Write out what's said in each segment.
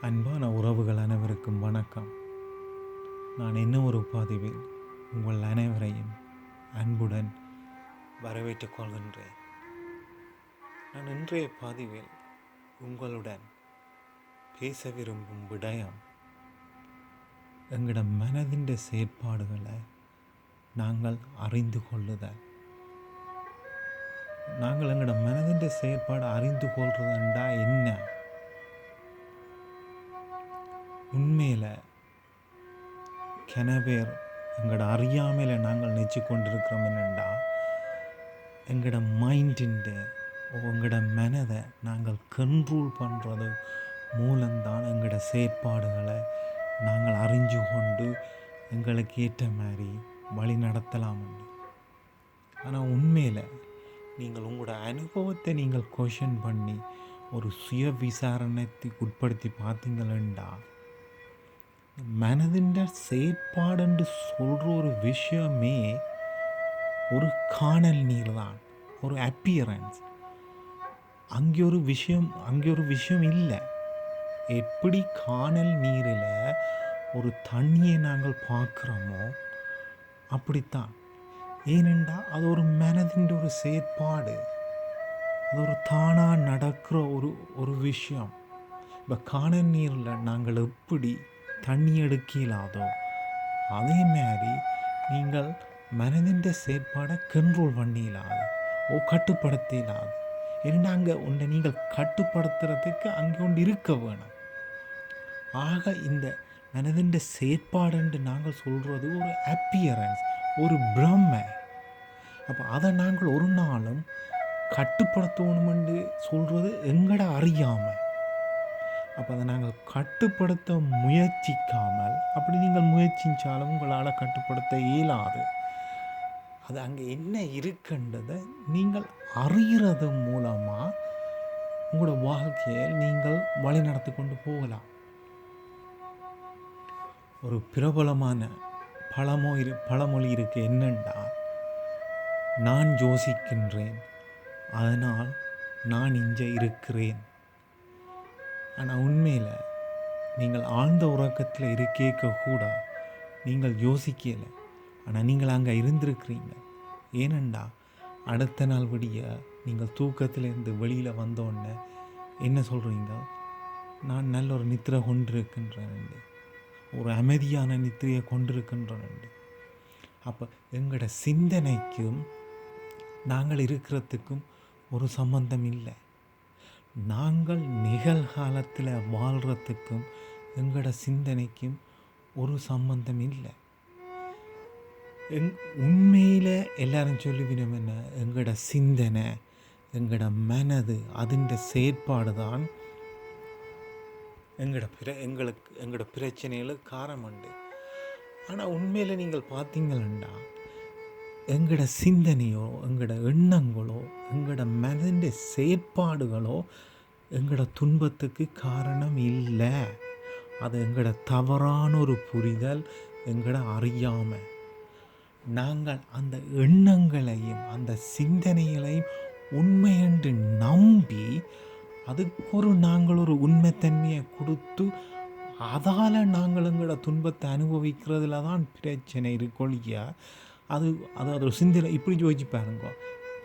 அன்பான உறவுகள் அனைவருக்கும் வணக்கம். நான் என்ன ஒரு பதிவில் உங்கள் அனைவரையும் அன்புடன் வரவேற்றுக் கொள்கின்றேன். நான் இன்றைய பதிவில் உங்களுடன் பேச விரும்பும் விடயம் எங்களோட மனதின் செயற்பாடுகளை நாங்கள் அறிந்து கொள்ளுதல். நாங்கள் எங்களோட மனதின் செயற்பாடு அறிந்து கொள்றதுண்டா என்ன? உண்மையில் கெனவேர் எங்களோட அறியாமையில் நாங்கள் நெச்சு கொண்டிருக்கிறோம் என்னென்னா எங்களோட மைண்டின்ட்டு உங்களோட மனதை நாங்கள் கண்ட்ரோல் பண்ணுறது மூலம்தான் எங்களோட செயற்பாடுகளை நாங்கள் அறிஞ்சு கொண்டு எங்களுக்கு ஏற்ற மாதிரி வழி நடத்தலாம் ஆனால் உண்மையில் நீங்கள் உங்களோட அனுபவத்தை நீங்கள் கொஷன் பண்ணி ஒரு சுய விசாரணைக்கு உட்படுத்தி பார்த்தீங்களா மனதின் செயற்பாடுன்னு சொல்கிற ஒரு விஷயமே ஒரு காணல் நீர் தான் ஒரு அப்பியரன்ஸ் அங்கே ஒரு விஷயம் அங்கே ஒரு விஷயம் இல்லை. எப்படி காணல் நீரில் ஒரு தண்ணியை நாங்கள் பார்க்குறோமோ அப்படித்தான். ஏனென்றால் அது ஒரு மனதின் ஒரு செயற்பாடு. அது ஒரு தானாக நடக்கிற ஒரு ஒரு விஷயம். இப்போ காணல் நீரில் நாங்கள் எப்படி தண்ணி எடுக்கலாதோ அதே மாதிரி நீங்கள் மனதின் செயற்பாடை கண்ட்ரோல் பண்ணிடலாது ஓ கட்டுப்படுத்தலாது. ஏன்னா அங்கே உன்னை நீங்கள் கட்டுப்படுத்துறதுக்கு அங்கே ஒன்று இருக்க வேணும். ஆக இந்த மனதின் செயற்பாடுன்னு நாங்கள் சொல்கிறது ஒரு அப்பியரன்ஸ் ஒரு பிரம்மை. அப்போ அதை நாங்கள் ஒரு நாளும் கட்டுப்படுத்தணுமென்று சொல்கிறது எங்கட அறியாமல் அப்போ அதை நாங்கள் கட்டுப்படுத்த முயற்சிக்காமல் அப்படி நீங்கள் முயற்சித்தாலும் உங்களால் கட்டுப்படுத்த இயலாது. அது அங்கே என்ன இருக்குன்றதை நீங்கள் அறிகிறது மூலமாக உங்களோட வாழ்க்கையை நீங்கள் வழி நடத்தி கொண்டு போகலாம். ஒரு பிரபலமான பழமோ இரு பழமொழி இருக்கு என்னென்னா நான் யோசிக்கின்றேன் அதனால் நான் இங்கே இருக்கிறேன். ஆனால் உண்மையில் நீங்கள் ஆழ்ந்த உறக்கத்தில் இருக்கேக்க கூட நீங்கள் யோசிக்கலை. ஆனால் நீங்கள் அங்கே இருந்திருக்கிறீங்க. ஏனண்டா? அடுத்த நாள் விடிய நீங்கள் தூக்கத்திலேருந்து வெளியில் வந்தோடனே என்ன சொல்கிறீங்க நான் நல்ல ஒரு நித்திரை கொண்டிருக்கின்றேன் ஒரு அமைதியான நித்திரையை கொண்டிருக்கின்றேன் அப்போ எங்களோட சிந்தனைக்கும் நாங்கள் இருக்கிறதுக்கும் ஒரு சம்பந்தம் இல்லை. நாங்கள் நிகழ்காலத்தில் வாழ்கிறதுக்கும் எங்களோட சிந்தனைக்கும் ஒரு சம்பந்தம் இல்லை. எங் உண்மையில் எல்லாரும் சொல்லுவினோம் என்ன? எங்களோட சிந்தனை எங்களோட மனது அதுண்ட செயற்பாடு தான் எங்களோட பிர எங்களுக்கு எங்களோட பிரச்சனைகளுக்கு காரணம் உண்டு. ஆனால் உண்மையில் நீங்கள் பார்த்தீங்கன்னா எங்களோட சிந்தனையோ எங்களோட எண்ணங்களோ எங்களோட மனதின் செயற்பாடுகளோ எங்களோட துன்பத்துக்கு காரணம் இல்லை. அது எங்களோட தவறான ஒரு புரிதல் எங்களோட அறியாமல் நாங்கள் அந்த எண்ணங்களையும் அந்த சிந்தனைகளையும் உண்மை என்று நம்பி அதுக்கு ஒரு நாங்கள் ஒரு உண்மைத்தன்மையை கொடுத்து அதால் நாங்கள் எங்களோட துன்பத்தை அனுபவிக்கிறதுல தான் பிரச்சனை இருக்கொழிய அது அது அதோட ஒரு சிந்தனை. இப்படி யோசிச்சு பாருங்க.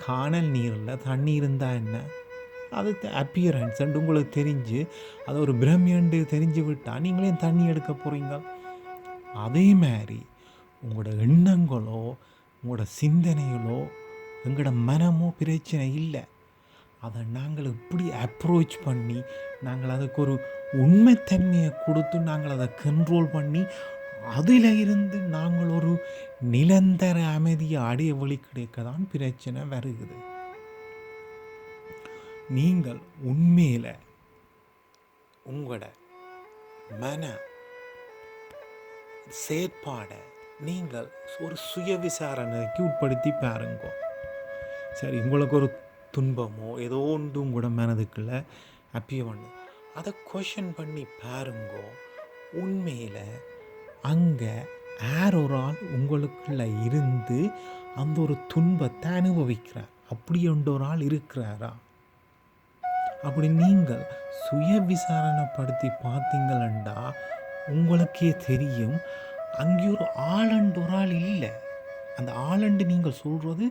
காணல் நீரில் தண்ணி இருந்தால் என்ன? அது அப்பியரன்ஸ் உங்களுக்கு தெரிஞ்சு அது ஒரு பிரம்மியண்டு தெரிஞ்சு விட்டால் நீங்களே தண்ணி எடுக்க போகிறீங்க அதே மாதிரி உங்களோட எண்ணங்களோ உங்களோட சிந்தனைகளோ எங்களோட மனமோ பிரச்சனை இல்லை. அதை நாங்கள் எப்படி அப்ரோச் பண்ணி நாங்கள் அதுக்கு ஒரு உண்மைத்தன்மையை கொடுத்து நாங்கள் அதை கண்ட்ரோல் பண்ணி அதில் இருந்து நாங்கள் ஒரு நிரந்தர அமைதியை அடைய வழி கிடைக்க தான் பிரச்சனை வருகிறது. நீங்கள் உண்மையில் உங்களோட மன செயற்பாடை நீங்கள் ஒரு சுய விசாரணைக்கு உட்படுத்தி பாருங்க. சரி உங்களுக்கு ஒரு துன்பமோ ஏதோ ஒன்று உங்களோட மனதுக்குள்ள அப்பிய பண்ணு. அதை கொஷன் பண்ணி பாருங்கோ. உண்மையில் அங்கே யார் ஒரு ஆள் உங்களுக்குள்ள இருந்து அந்த ஒரு துன்பத்தை அனுபவிக்கிறார்? அப்படி ஒரு ஆள் இருக்கிறாரா? அப்படி நீங்கள் சுய விசாரணைப்படுத்தி பார்த்தீங்களண்டா? உங்களுக்கே தெரியும் அங்கே ஒரு ஆலண்டு ஒரு ஆள் இல்லை. அந்த ஆளண்டு நீங்கள் சொல்கிறது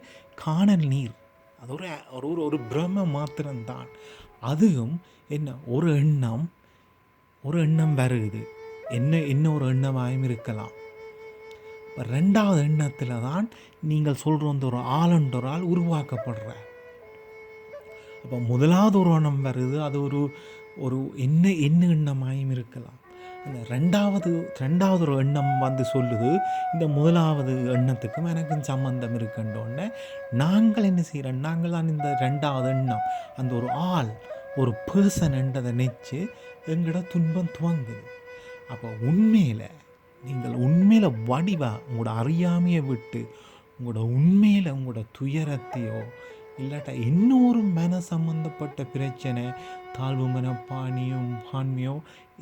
காணல் நீர். அது ஒரு ஒரு ஒரு ஒரு பிரம மாத்திரம்தான். அதுவும் என்ன ஒரு எண்ணம் ஒரு எண்ணம் வருகுது என்ன என்ன ஒரு எண்ணமாயும் இருக்கலாம். ரெண்டாவது எண்ணத்தில் தான் நீங்கள் சொல்கிற அந்த ஒரு ஆளண்டு ஆள் உருவாக்கப்படுற அப்போ முதலாவது ஒரு எண்ணம் வருது. அது ஒரு ஒரு என்ன என்ன எண்ணமாயும் இருக்கலாம். அந்த ரெண்டாவது ரெண்டாவது ஒரு எண்ணம் வந்து சொல்லுது. இந்த முதலாவது எண்ணத்துக்கும் எனக்கும் சம்மந்தம் இருக்குன்றோடனே நாங்கள் என்ன செய்கிறோம் நாங்கள் தான் இந்த ரெண்டாவது எண்ணம். அந்த ஒரு ஆள் ஒரு பர்சன் என்றதை நினச்சி எங்களோட துன்பம் துவங்குது. அப்போ உண்மையில் நீங்கள் உண்மையில் வடிவாக உங்களோட அறியாமையை விட்டு உங்களோட உண்மையில் உங்களோட துயரத்தையோ இல்லாட்டா இன்னொரு மன சம்மந்தப்பட்ட பிரச்சனை தாழ்வு மனப்பானியும் பான்மையோ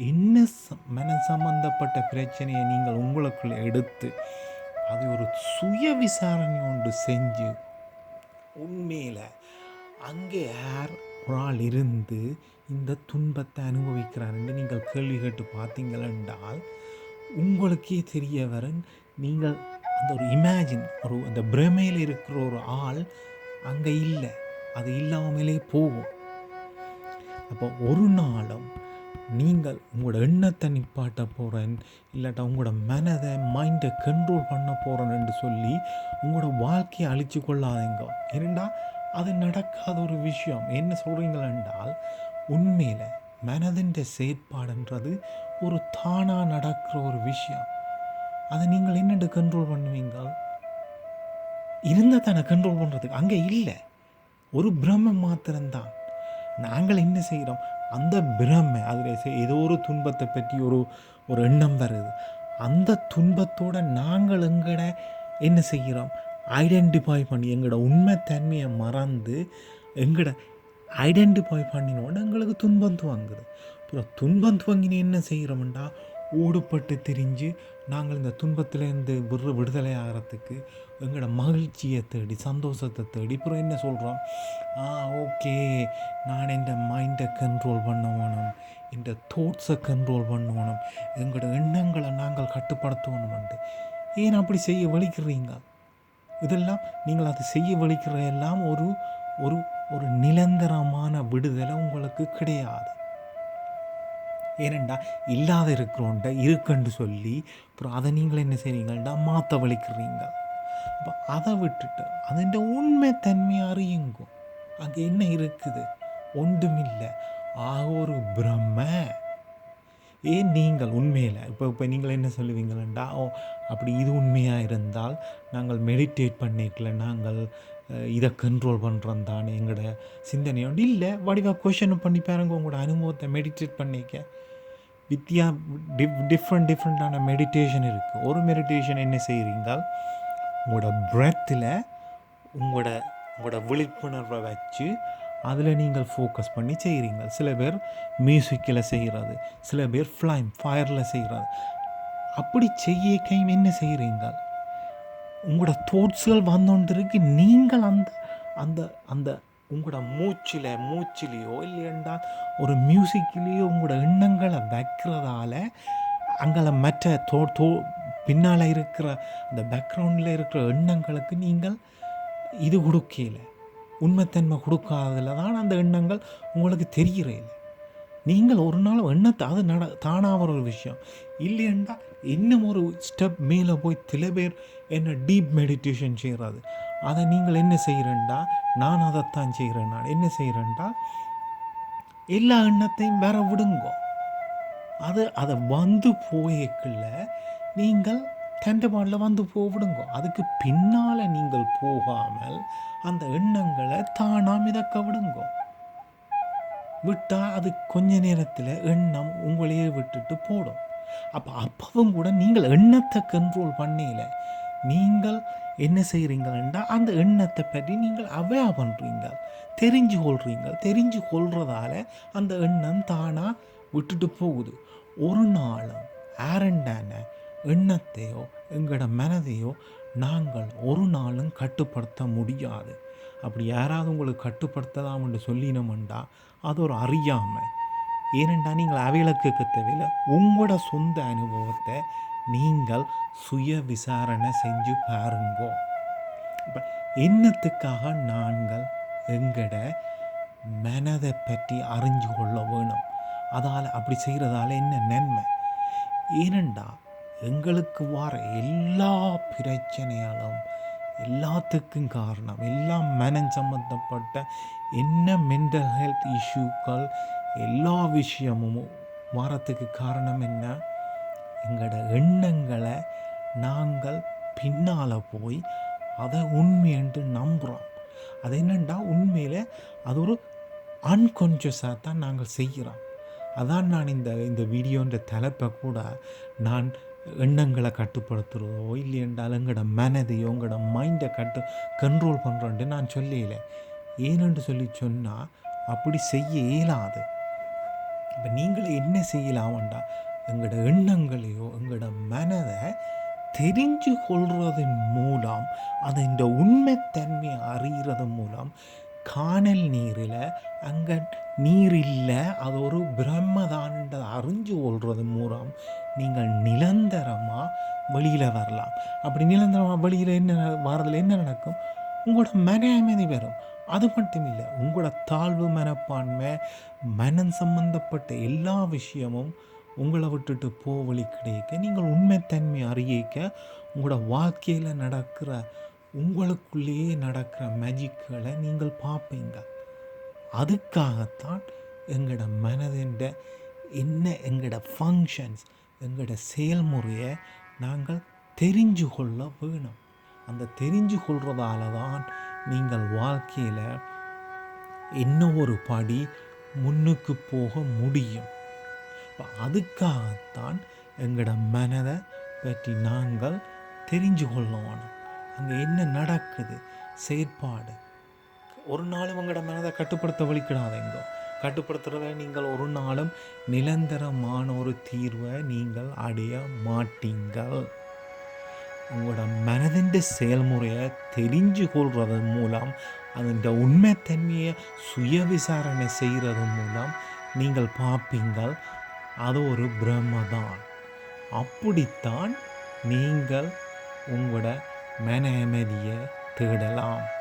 என்ன ச- மன சம்மந்தப்பட்ட பிரச்சனையை நீங்கள் உங்களுக்குள்ளே எடுத்து அது ஒரு சுய விசாரணை ஒன்று செஞ்சு உண்மையில் அங்கே யார் ஒரு ஆள் இருந்து இந்த துன்பத்தை அனுபவிக்கிறாருன்னு நீங்கள் கேள்வி கேட்டு பார்த்தீங்கள் என்றால் உங்களுக்கே தெரிய வரன் நீங்கள் அந்த ஒரு இமேஜின் ஒரு அந்த பிரமையில் இருக்கிற ஒரு ஆள் அங்கே இல்லை. அது இல்லாமலே போகும். அப்போ ஒரு நாளும் நீங்கள் உங்களோட எண்ணத்தை நிப்பாட்ட போகிறேன் இல்லாட்டா உங்களோட மனதை மைண்டை கண்ட்ரோல் பண்ண போகிறேன் என்று சொல்லி உங்களோட வாழ்க்கையை அழிச்சு கொள்ளாதீங்க. ஏனெண்டா அது நடக்காத ஒரு விஷயம். என்ன சொல்கிறீங்கள் என்றால் உண்மையில் மனதின் செயற்பாடுன்றது ஒரு தானாக நடக்கிற ஒரு விஷயம். அதை நீங்கள் என்னென்று கண்ட்ரோல் பண்ணுவீங்க இருந்தால் தானே கண்ட்ரோல் பண்ணுறதுக்கு அங்கே இல்லை. ஒரு பிரம்மம் மாத்திரம்தான். நாங்கள் என்ன செய்கிறோம் அந்த பிரம்மை அதில் ஏதோ ஒரு துன்பத்தை பற்றி ஒரு ஒரு எண்ணம் வருது. அந்த துன்பத்தோட நாங்கள் எங்கட என்ன செய்கிறோம்? ஐடென்டிஃபை பண்ணி எங்களோட உண்மைத்தன்மையை மறந்து எங்களோட ஐடென்டிஃபை பண்ணினோட எங்களுக்கு துன்பம் துவங்குது. அப்புறம் துன்பம் துவங்கினே என்ன செய்கிறோம்டா? ஓடுபட்டு திரிஞ்சு நாங்கள் இந்த துன்பத்திலேருந்து விடு விடுதலை ஆகிறதுக்கு எங்களோட மகிழ்ச்சியை தேடி சந்தோஷத்தை தேடி அப்புறம் என்ன சொல்கிறோம் ஆ ஓகே. நான் இந்த மைண்டை கண்ட்ரோல் பண்ண வேணும் இந்த தோட்ஸை கண்ட்ரோல் பண்ணணும் எங்களோட எண்ணங்களை நாங்கள் கட்டுப்படுத்தணும்ண்டு ஏன் அப்படி செய்ய வலிக்கிறீங்க? இதெல்லாம் நீங்கள் அதை செய்ய வலிக்கிற எல்லாம் ஒரு ஒரு ஒரு நிரந்தரமான விடுதலை உங்களுக்கு கிடையாது. ஏனெண்டா இல்லாத இருக்கிறோன்ட்ட இருக்குன்னு சொல்லி அப்புறம் அதை நீங்கள் என்ன செய்கிறீங்கள்டா மாற்ற வலிக்கிறீங்க. அப்போ அதை விட்டுட்டு அதுண்ட உண்மை தன்மையை அறியுங்கும் அங்கே என்ன இருக்குது? ஒன்றுமில்லை. ஆக ஒரு பிரம்ம. ஏன் நீங்கள் உண்மையில் இப்போ இப்போ நீங்கள் என்ன சொல்லுவீங்களா ஓ அப்படி இது உண்மையாக இருந்தால் நாங்கள் மெடிடேட் பண்ணிக்கல நாங்கள் இதை கண்ட்ரோல் பண்ணுறோம் தான் எங்களோட சிந்தனையோடு. இல்லை வடிவாக கொஷனும் பண்ணி பாருங்க உங்களோட அனுபவத்தை மெடிடேட் பண்ணிக்க. வித்தியா டிஃப் டிஃப்ரெண்ட் டிஃப்ரெண்ட்டான மெடிடேஷன் இருக்குது ஒரு மெடிடேஷன் என்ன செய்கிறீங்கால் உங்களோட பிரெத்தில் உங்களோட உங்களோட விழிப்புணர்வை வச்சு அதில் நீங்கள் ஃபோக்கஸ் பண்ணி செய்கிறீங்க சில பேர் மியூசிக்கில் செய்கிறது சில பேர் ஃப்ளைம் ஃபயரில் செய்கிறது அப்படி செய்ய கைம் என்ன செய்கிறீங்க உங்களோட தோட்ஸ்கள் வந்தோன்றிருக்கு. நீங்கள் அந்த அந்த அந்த உங்களோட மூச்சில் மூச்சிலேயோ இல்லையெண்டா ஒரு மியூசிக்லேயோ உங்களோட எண்ணங்களை வைக்கிறதால அங்கே மற்ற தோ தோ பின்னால் இருக்கிற அந்த பேக்ரவுண்டில் இருக்கிற எண்ணங்களுக்கு நீங்கள் இது கொடுக்கல உண்மைத்தன்மை கொடுக்காததில் தான் அந்த எண்ணங்கள் உங்களுக்கு தெரிகிறேன் நீங்கள் ஒரு நாள் எண்ணத்தை அது நட தானாக ஒரு விஷயம். இல்லையென்றால் இன்னும் ஒரு ஸ்டெப் மேலே போய் சில பேர் என்ன டீப் மெடிடேஷன் செய்கிறது அதை நீங்கள் என்ன செய்கிறேன்டா? நான் அதைத்தான் செய்கிறேன். நான் என்ன செய்கிறேன்டா? எல்லா எண்ணத்தையும் வேற விடுங்கோ. அது அதை வந்து போயக்குள்ள நீங்கள் கண்டபாடில் வந்து போவிடுங்கோ. அதுக்கு பின்னால் நீங்கள் போகாமல் அந்த எண்ணங்களை தானாக மிதக்க விடுங்கோ. விட்டால் அது கொஞ்ச நேரத்தில் எண்ணம் உங்களையே விட்டுட்டு போடும். அப்போ அப்பவும் கூட நீங்கள் எண்ணத்தை கண்ட்ரோல் பண்ணல நீங்கள் என்ன செய்கிறீங்கன்னா அந்த எண்ணத்தை பற்றி நீங்கள் அவையா பண்ணுறீங்க தெரிஞ்சு கொள்றீங்க தெரிஞ்சு கொள்றதால அந்த எண்ணம் தானாக விட்டுட்டு போகுது. ஒரு நாளும் ஆரண்டான எண்ணத்தையோ எங்களோட மனதையோ நாங்கள் ஒரு நாளும் கட்டுப்படுத்த முடியாது. அப்படி யாராவது உங்களுக்கு கட்டுப்படுத்தலாம்னு சொல்லினோம்டா அது ஒரு அறியாமை. ஏனெண்டா நீங்கள் அவைகளுக்கு தேவையில்லை உங்களோட சொந்த அனுபவத்தை நீங்கள் சுய விசாரணை செஞ்சு பாருங்கோ. என்னத்துக்காக நாங்கள் எங்கட மனதை பற்றி அறிஞ்சு கொள்ள வேணும்? அதால் அப்படி செய்கிறதால என்ன நன்மை? ஏனெண்டா எங்களுக்கு வர எல்லா பிரச்சனைகளும் எல்லாத்துக்கும் காரணம் எல்லா மனம் சம்மந்தப்பட்ட என்ன மென்டல் ஹெல்த் இஷ்யூக்கள் எல்லா விஷயமும் வரத்துக்கு காரணம் என்ன? எங்களோட எண்ணங்களை நாங்கள் பின்னால் போய் அதை உண்மைன்ட்டு நம்புகிறோம் அது என்னென்னா உண்மையில் அது ஒரு அன்கான்ஷியஸாக தான் நாங்கள் செய்கிறோம். அதான் நான் இந்த இந்த வீடியோன்ற தலைப்பை கூட நான் எண்ணங்களை கட்டுப்படுத்துகிறதோ இல்லை என்றால் எங்களோட மனதையோ எங்களோட மைண்டை கட்டு கண்ட்ரோல் பண்ணுறோன்ட்டு நான் சொல்லல. ஏனென்று சொல்லி சொன்னால் அப்படி செய்ய இயலாது. இப்போ நீங்கள் என்ன செய்யலாம்டா? எங்களோட எண்ணங்களையோ எங்களோட மனதை தெரிஞ்சு கொள்றதன் மூலம் அதை இந்த உண்மைத்தன்மையை அறிகிறது மூலம் காணல் நீரில் அங்கே நீர் இல்லை அது ஒரு பிரம்மதான்ன்றதை அறிஞ்சு கொள்வது மூலம் நீங்கள் நிரந்தரமாக வெளியில் வரலாம். அப்படி நிரந்தரமாக வெளியில் என்ன வரதில் என்ன நடக்கும்? உங்களோட மன அமைதி வரும் அது மட்டும் இல்லை உங்களோட தாழ்வு மனப்பான்மை மனம் சம்பந்தப்பட்ட எல்லா விஷயமும் உங்களை விட்டுட்டு போவழி கிடைக்க நீங்கள் உண்மைத்தன்மை அறியிக்க உங்களோட வாழ்க்கையில் நடக்கிற உங்களுக்குள்ளேயே நடக்கிற மேஜிக்களை நீங்கள் பார்ப்பீங்க. அதுக்காகத்தான் எங்களோட மனதின்ற என்ன எங்களோட ஃபங்க்ஷன்ஸ் எங்களோட செயல்முறையை நாங்கள் தெரிஞ்சு கொள்ள வேணும். அந்த தெரிஞ்சு கொள்றதால தான் நீங்கள் வாழ்க்கையில் என்ன ஒரு படி முன்னுக்கு போக முடியும். இப்போ அதுக்காகத்தான் எங்களோட மனதை பற்றி நாங்கள் தெரிஞ்சு கொள்ளணும் அங்கே என்ன நடக்குது? செயற்பாடு. ஒரு நாளும் உங்களோட மனதை கட்டுப்படுத்த வலிக்கிடாதீங்க. கட்டுப்படுத்துகிறத நீங்கள் ஒரு நாளும் நிரந்தரமான ஒரு தீர்வை நீங்கள் அடைய மாட்டீங்கள். உங்களோட மனதின் செயல்முறையை தெரிஞ்சு கொள்வதன் மூலம் அதன் உண்மைத்தன்மையை சுய விசாரணை செய்கிறது மூலம் நீங்கள் பார்ப்பீங்கள். அது ஒரு பிரம்மதான். அப்படித்தான் நீங்கள் உங்களோட மன அமைதியை தேடலாம்.